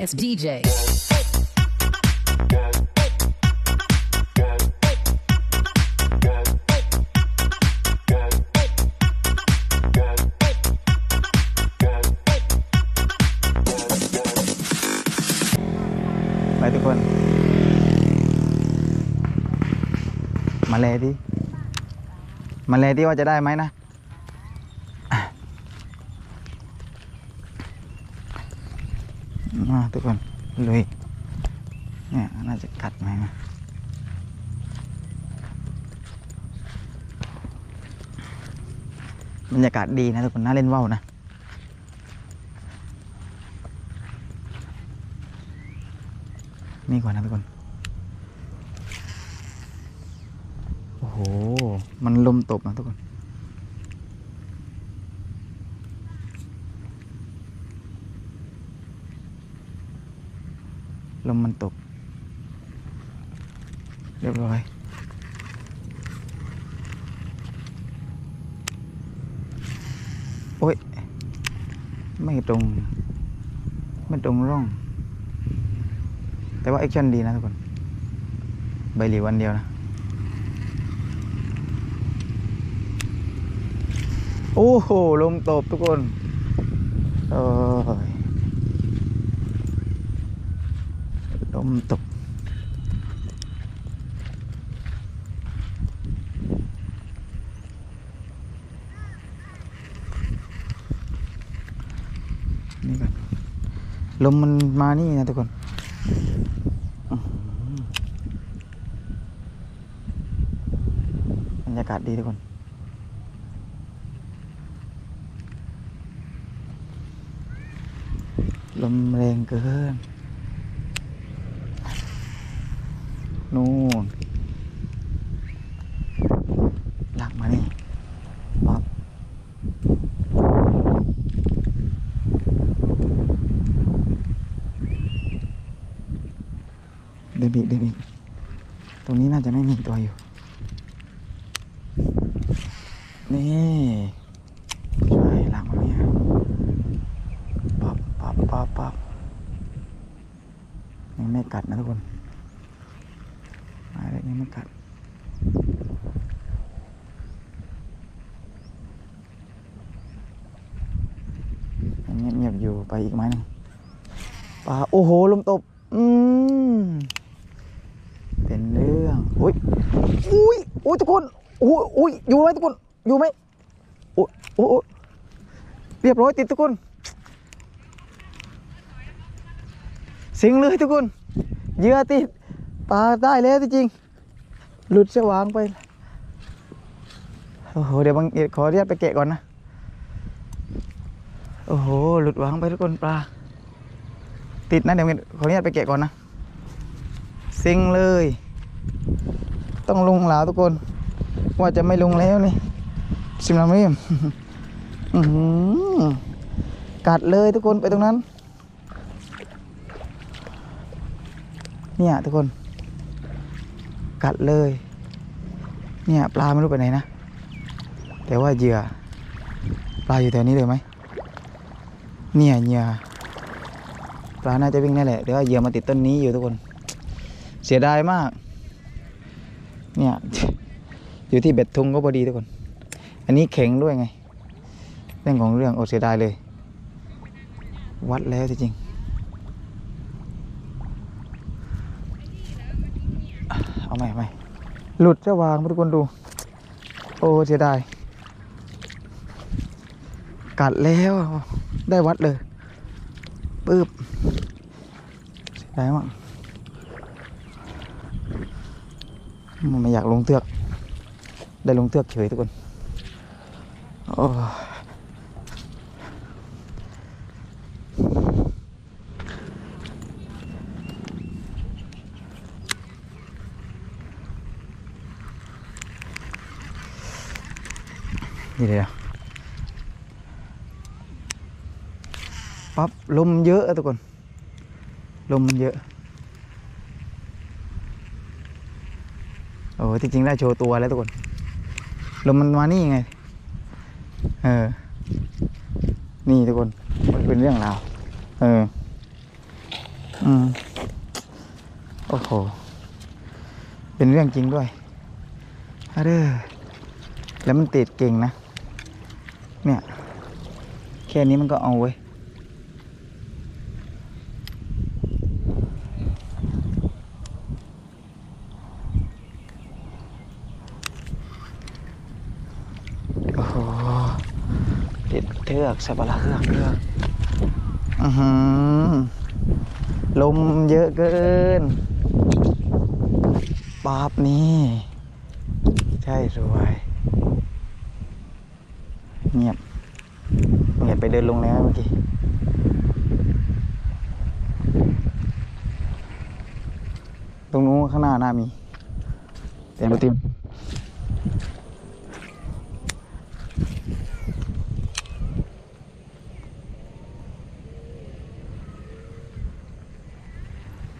Sorry ass DJ. ไปทุกคน มาเลยที่มาเลยที่ว่าจะได้ไหมนะอะ มาทุกคนลุยเนี่ยน่าจะกัดไหมนะบรรยากาศดีนะทุกคนน่าเล่นว่าวนะนี่ก่อนนะทุกคน โอ้โห มันลมตบนะทุกคน ลมมันตก เรียบร้อย โอ้ย ไม่ตรง ไม่ตรงร่อง แต่ว่าแอคชั่นดีนะทุกคน ใบหลีวันเดียวนะ โอ้โห ลมตบทุกคน โอ้ยล มตก นี่ก่อนลมมันมานี่นะทุกคนบรรยากาศดีทุกคนลมแรงเกิน นู่นหลักมานี่ปั๊บเดบิเดบิตรงนี้น่าจะไม่มีตัวอยู่ นี่ใช่หลังมันเนี่ยปับปับปับปับยังไม่กัดนะทุกคน อะไรยังไม่กัดยังเงียบเงียบอยู่ไปอีกไม้หนึงปลาโอ้โหลมตบ อืมเป็นเรื่องอุ้ยอุ้ยอุ้ยทุกคนอุ้ยอุ้ยอยู่ไหมทุกคนอยู่ไหมโอ้โอ้เรียบร้อยติดทุกคนสิงเลยทุกคนเยื่อติด ปลาได้แล้วที่จริง หลุดสว่างไป โอ้โห เดี๋ยวบางเดี๋ยวขออนุญาตไปเกะก่อนนะ โอ้โห หลุดวางไปทุกคนปลา ติดนะเดี๋ยวขออนุญาตไปเกะก่อนนะสิงเลย ต้องลงหลาวทุกคน ว่าจะไม่ลงแล้วนี่สิมลามิมอื้อหือกัดเลยทุกคนไปตรงนั้น เนี่ยทุกคน กัดเลย เนี่ยปลาไม่รู้ไปไหนนะ แต่ว่าเหยื่อ ปลาอยู่แถวนี้เลยไหมเนี่ยเหยื่อปลาน่าจะวิ่งนั่นแหละแต่ว่าเหยื่อมาติดต้นนี้อยู่ทุกคน เสียดายมาก เนี่ยอยู่ที่เบ็ดทุงก็พอดีทุกคน อันนี้แข็งด้วยไง เรื่องของเรื่องโอดเสียดายเลย วัดแล้วจริงๆเอาใหม่เอาใหม่ หลุดจะวางทุกคนดู โอ้เสียดายกัดแล้วได้วัดเลยปึ๊บเสียดายมากมันไม่อยากลงเตือก ได้ลงเตือกเฉยทุกคน โอ้ นี่เลยอะปั๊บลมเยอะอะทุกคน ลมมันเยอะ โอ้ที่จริงได้โชว์ตัวแล้วทุกคน ลมมันมานี่ไง เออ นี่ทุกคน มันเป็นเรื่องราว เออ อืม โอ้โห เป็นเรื่องจริงด้วยอะเด้อแล้วมันติดเก่งนะ เนี่ย แค่นี้มันก็เอาเว้ยโอ้โหติดเทือกใส่ปลาเทือกเทือกอือหือลมเยอะเกินปาบนี่ ใช่สวย เงียบเงียบไปเดินลงแล้วเมื่อกี้ตรงนู้นข้างหน้าหน้ามีแต่มาติม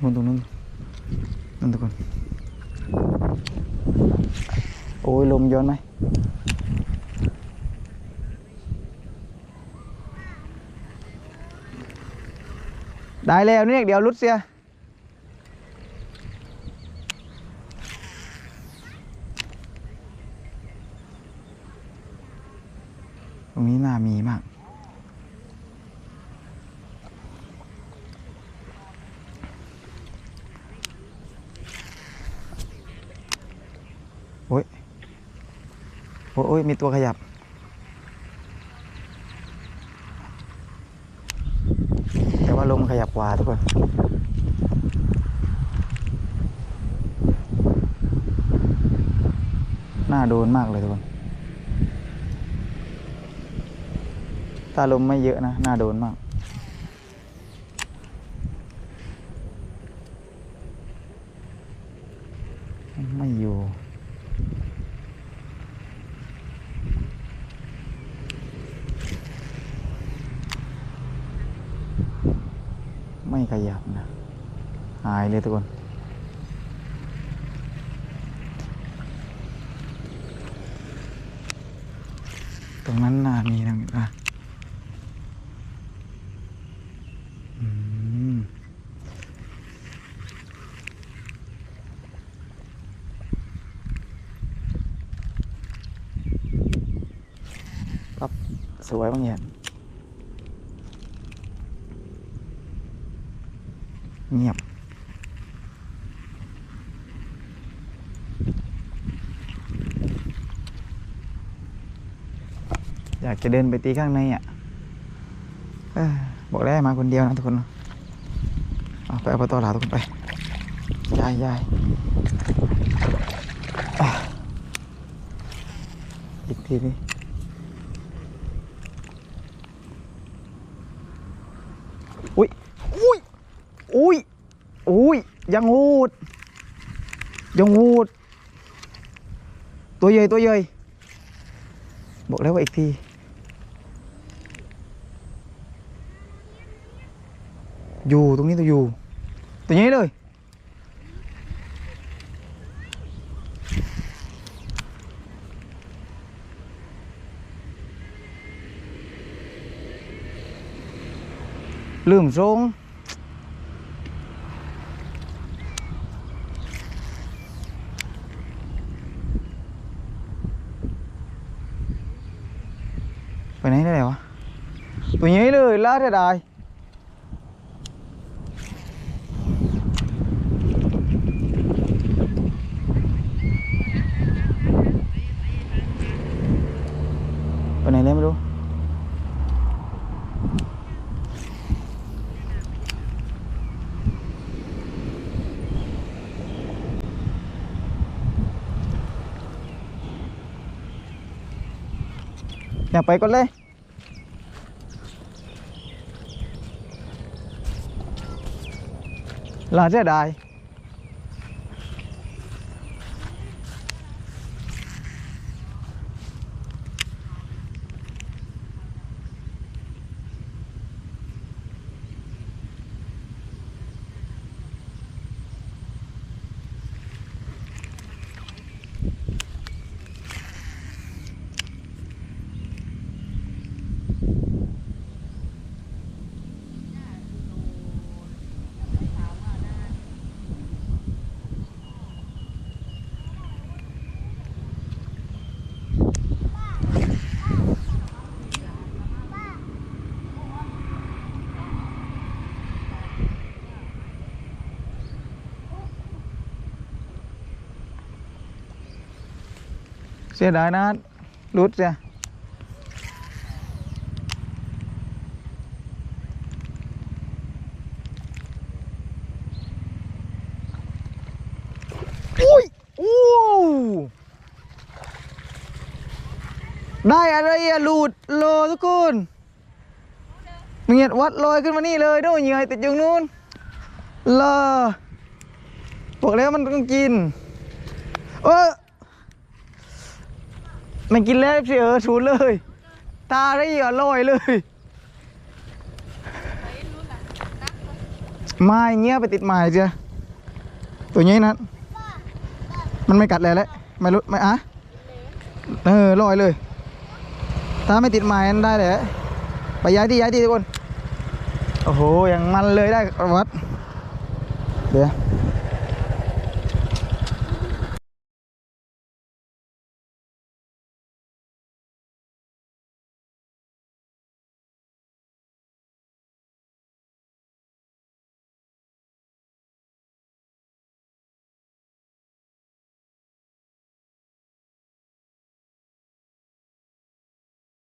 นู่นตรงนู้นนั่นทุกคนโอ้ยลมย้อนไหม ได้แล้วนี่เดี๋ยวรุดเสียตรงนี้น่ามีมากโอ้ยโอ้ยมีตัวขยับ แต่ว่าลมขยับ กวาทุกคนน่าโดนมากเลยทุกคนถ้าลมไม่เยอะนะน่าโดนมาก ไม่อยู่ ไม่ขยับนะ หายเลยทุกคน ตรงนั้นน่ามีนะอะสวยบางอย่าง เงียบ อยากจะเดินไปตีข้างในอะบอกแล้วมาคนเดียวนะทุกคนเอาไปเอาประตูหลาทุกคนไปยายยายอีกทีนี้อุ้ยอุ้ย อุ้ยอุ้ยยังหูดยังหูด ตัวใหญ่ตัวใหญ่บอกแล้วว่าอีกทีอยู่ตรงนี้ตัวอยู่ตัวนี้เลยลืมทรงไปไหนได้แล้ววะ ตัว นี้เลยลาดได้ไป ไหน สียดายสียดายนะรุดเสียอุ้ยอู้ได้อะไรอะหลุดโลทุกคนเงียดวัดลอยขึ้นมานี่เลยดูเหยื่อติดอยู่นู้นเลอบอกแล้วมันต้องกิน เออ มันกินแล้วสิเออสูเลย ตาได้เหยื่อลอยเลยไม้เงี้ยไปติดไม้เจ้ะตัวนี้นะมันไม่กัดแล้วแหละไม่รู้ไม่อะเออลอยเลย ถ้าไม่ติดไม้นั้นได้เลยไปย้ายที่ย้ายที่ทุกคน โอ้โหอย่างมันเลยได้วัด เดี๋ยว